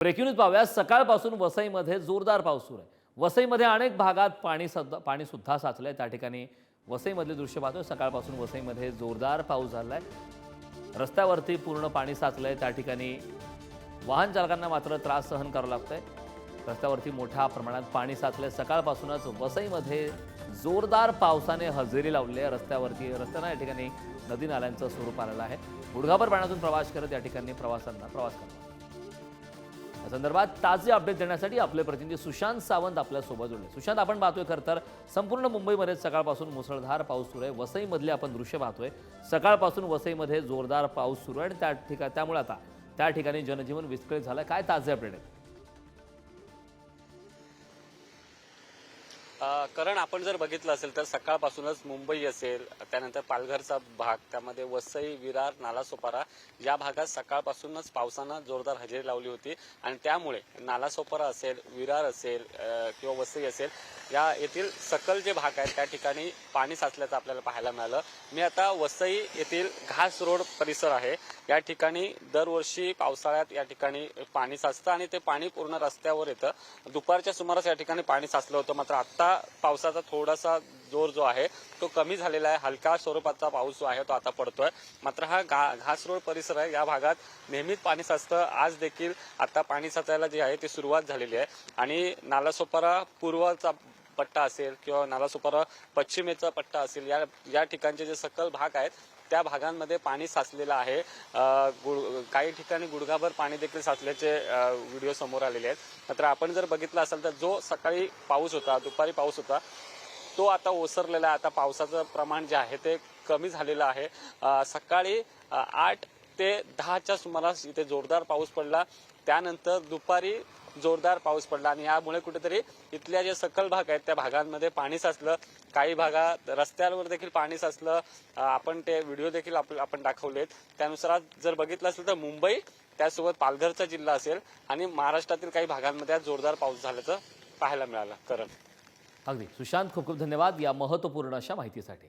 Breaking news पाहूया. सकाळपासून वसईमध्ये जोरदार पाऊस सुरू आहे. वसईमध्ये अनेक भागात पाणी सद्धा पाणी सुद्धा आहे त्या ठिकाणी वसईमधले दृश्य पाहतोय. सकाळपासून वसईमध्ये जोरदार पाऊस झाला आहे रस्त्यावरती पूर्ण पाणी साचलं आहे त्या ठिकाणी वाहन चालकांना मात्र त्रास सहन करावा लागतोय. रस्त्यावरती मोठ्या प्रमाणात पाणी साचलं आहे सकाळपासूनच वसईमध्ये जोरदार पावसाने हजेरी लावली आहे. रस्त्यावरती रस्त्यानं या ठिकाणी नदी नाल्यांचं स्वरूप आलेलं आहे. गुडघाभर पाण्यातून प्रवास करत या ठिकाणी प्रवासांना प्रवास करतात या संदर्भात ताजे अपडेट देण्यासाठी आपले प्रतिनिधी सुशांत सावंत आपल्यासोबत जोडले सुशांत आपण पाहतोय खरं तर संपूर्ण मुंबईमध्ये सकाळपासून मुसळधार पाऊस सुरू आहे. वसईमधले आपण दृश्य पाहतोय. सकाळपासून वसईमध्ये जोरदार पाऊस सुरू आहे आणि त्या ठिकाणी त्यामुळे आता त्या ठिकाणी जनजीवन विस्कळीत झालं काय ताजे अपडेट आहे कारण आपण जर बघितलं असेल तर सकाळपासूनच मुंबई असेल त्यानंतर पालघरचा भाग त्यामध्ये वसई विरार नालासोपारा या भागात सकाळपासूनच पावसानं जोरदार हजेरी लावली होती. आणि त्यामुळे नालासोपारा असेल विरार असेल किंवा वसई असेल या येथील सकल जे भाग आहेत त्या ठिकाणी पाणी साचल्याचं आपल्याला पाहायला मिळालं. मी आता वसई येथील घास रोड परिसर आहे. या ठिकाणी दरवर्षी पावसाळ्यात या ठिकाणी पाणी साचतं आणि ते पाणी पूर्ण रस्त्यावर येतं. दुपारच्या सुमारास या ठिकाणी पाणी साचलं होतं. मात्र आत्ता पावसाचा थोडासा जोर जो आहे तो कमी झालेला आहे. हलका स्वरूपाचा पाऊस जो आहे तो आता पडतोय. मात्र हा घा घास रोड परिसर आहे. या भागात नेहमीच पाणी साचतं. आज देखील आता पाणी साचायला जे आहे ती सुरुवात झालेली आहे. आणि नालासोपारा पूर्वचा पट्टा असेल किंवा नालासोपारा पश्चिमेचा पट्टा असेल या या ठिकाणचे जे सकल भाग आहेत त्या भागांमध्ये पाणी साचलेलं आहे. काही ठिकाणी गुडघाभर पाणी देखील साचल्याचे व्हिडिओ समोर आलेले आहेत. मात्र आपण जर बघितलं असेल तर जो सकाळी पाऊस होता दुपारी पाऊस होता तो आता ओसरलेला आहे. आता पावसाचं प्रमाण जे आहे ते कमी झालेलं आहे. सकाळी आठ ते दहाच्या सुमारास इथे जोरदार पाऊस पडला. त्यानंतर दुपारी जोरदार पाऊस पडला आणि यामुळे कुठेतरी इथल्या जे सकल भाग आहेत त्या भागांमध्ये पाणी साचलं. काही भागात रस्त्यांवर देखील पाणी साचलं. आपण ते व्हिडिओ देखील आपण दाखवलेत. त्यानुसार आज जर बघितलं असेल तर मुंबई त्यासोबत पालघरचा जिल्हा असेल आणि महाराष्ट्रातील काही भागांमध्ये आज जोरदार पाऊस झाल्याचं पाहायला मिळालं. करण. अगदी. सुशांत खूप खूप धन्यवाद या महत्त्वपूर्ण अशा माहितीसाठी.